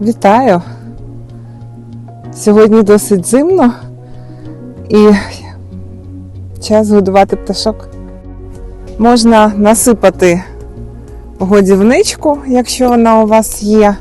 Вітаю! Сьогодні досить зимно і час годувати пташок. Можна насипати годівничку, якщо вона у вас є.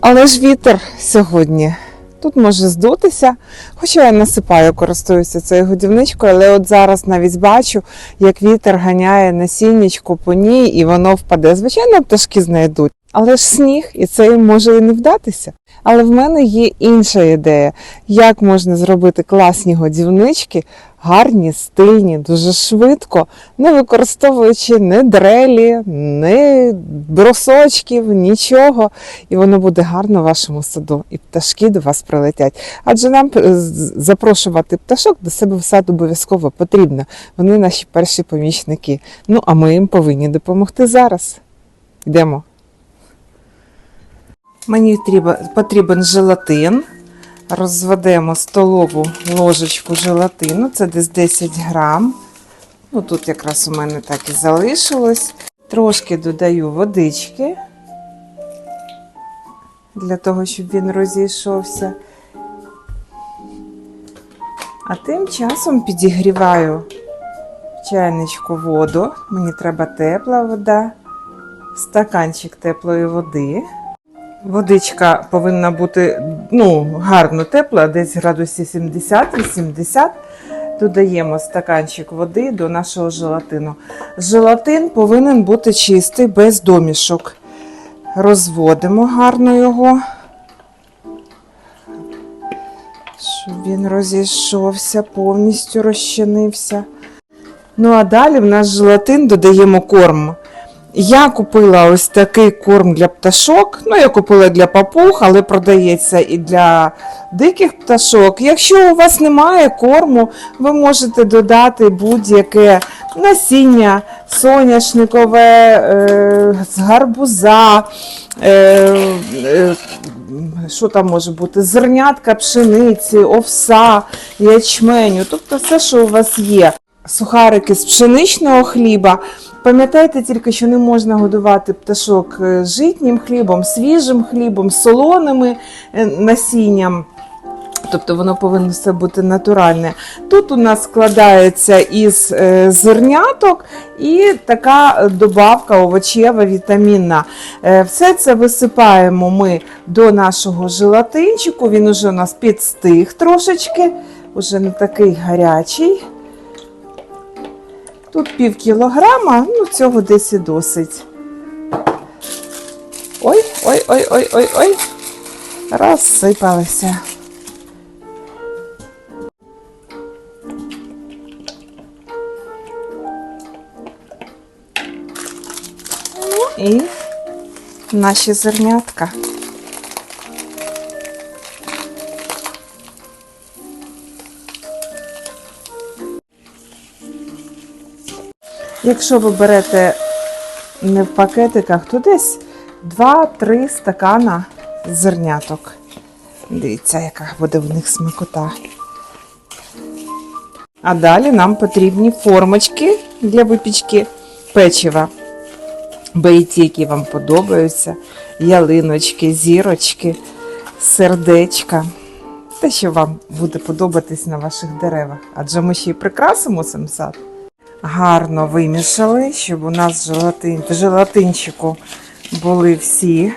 Але ж вітер сьогодні. Тут може здутися, хоча я насипаю, користуюся цією годівничкою, але от зараз навіть бачу, як вітер ганяє насіннячко по ній, і воно впаде. Звичайно, пташки знайдуть. Але ж сніг, і це їм може і не вдатися. Але в мене є інша ідея, як можна зробити класні годівнички, гарні, стильні, дуже швидко, не використовуючи ні дрелі, ні брусочків, нічого. І воно буде гарно в вашому саду, і пташки до вас прилетять. Адже нам е, запрошувати пташок до себе в сад обов'язково потрібно. Вони наші перші помічники. Ну, а ми їм повинні допомогти зараз. Йдемо. Мені потрібен желатин. Розведемо столову ложечку желатину, це десь 10 грам. Ну, тут якраз у мене так і залишилось. Трошки додаю водички для того, щоб він розійшовся. А тим часом підігріваю в чайничку воду. Мені треба тепла вода, стаканчик теплої води. Водичка повинна бути ну, гарно тепла, десь градусів 70-80. Додаємо стаканчик води до нашого желатину. Желатин повинен бути чистий, без домішок. Розводимо гарно його, щоб він розійшовся, повністю розчинився. Ну а далі в наш желатин додаємо корм. Я купила ось такий корм для пташок. Ну, я купила для папуг, але продається і для диких пташок. Якщо у вас немає корму, ви можете додати будь-яке насіння соняшникове, е, з гарбуза. Е, е, що там може бути? Зернятка пшениці, овса, ячменю, тобто все, що у вас є. Сухарики з пшеничного хліба. Пам'ятайте тільки, що не можна годувати пташок е, житнім хлібом, свіжим хлібом, солоними е, насінням. Тобто воно повинно все бути натуральне. Тут у нас складається із е, зерняток і така добавка овочева, вітамінна. Все це висипаємо ми до нашого желатинчику. Він уже у нас підстиг трошечки, уже не такий гарячий. Тут пів кілограма, ну цього десь і досить. Ой, ой, ой, ой, ой, ой. Розсипалися. І наші зернятка. Якщо ви берете не в пакетиках, то десь 2-3 стакана зерняток. Дивіться, яка буде в них смакота. А далі нам потрібні формочки для випічки печива. Беріть, які вам подобаються, ялиночки, зірочки, сердечка. Те, що вам буде подобатись на ваших деревах. Адже ми ще й прикрасимо цим сад. Гарно вимішали, щоб у нас желатин, в желатинчику були всі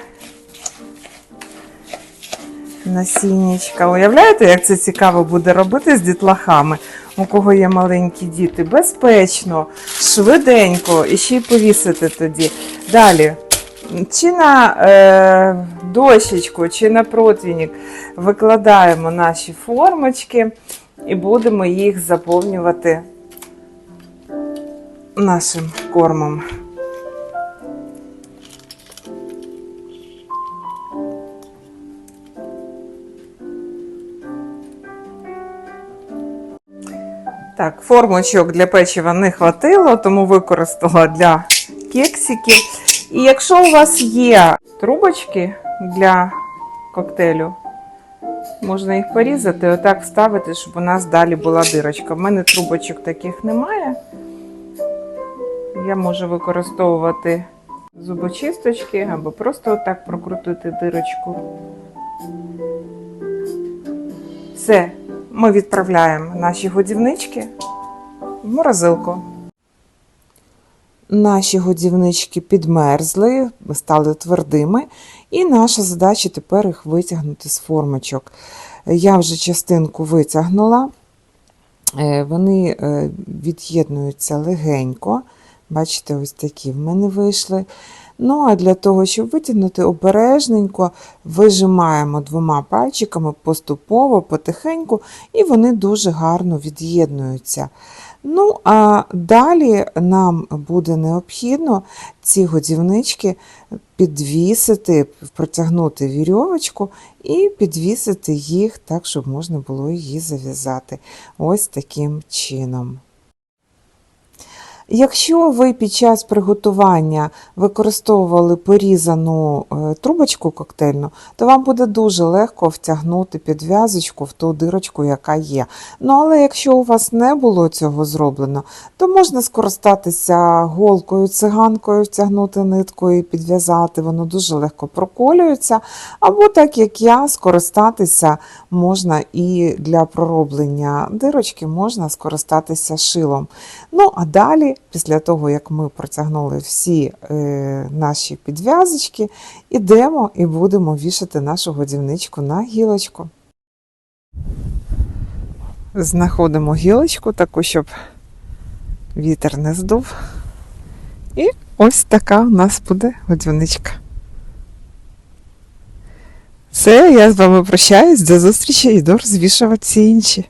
насіннячка. Уявляєте, як це цікаво буде робити з дітлахами? У кого є маленькі діти? Безпечно, швиденько і ще й повісити тоді. Далі. Чи на е, дощечку, чи на противник викладаємо наші формочки і будемо їх заповнювати нашим кормом. Так, формочок для печива не хватило, тому використала для кексиків. І якщо у вас є трубочки для коктейлю, можна їх порізати, отак вставити, щоб у нас далі була дирочка. В мене трубочок таких немає. Я можу використовувати зубочисточки або просто отак прокрутити дирочку. Все, ми відправляємо наші годівнички в морозилку. Наші годівнички підмерзли, стали твердими, і наша задача тепер їх витягнути з формочок. Я вже частинку витягнула, Е, вони е, від'єднуються легенько. Бачите, ось такі в мене вийшли. Ну, а для того, щоб витягнути обережненько, вижимаємо двома пальчиками поступово, потихеньку, і вони дуже гарно від'єднуються. Ну, а далі нам буде необхідно ці годівнички підвісити, протягнути вірьовочку і підвісити їх так, щоб можна було її зав'язати. Ось таким чином. Якщо ви під час приготування використовували порізану е, трубочку коктейльну, то вам буде дуже легко втягнути підв'язочку в ту дирочку, яка є. Ну, але якщо у вас не було цього зроблено, то можна скористатися голкою, циганкою, втягнути нитку і підв'язати, воно дуже легко проколюється. Або так як я, скористатися можна і для пророблення дирочки можна скористатися шилом. Ну, а далі, після того, як ми протягнули всі е, наші підв'язочки, ідемо і будемо вішати нашу годівничку на гілочку. Знаходимо гілочку таку, щоб вітер не здув. І ось така у нас буде годівничка. Все, я з вами прощаюсь, до зустрічі, йду розвішувати всі інші.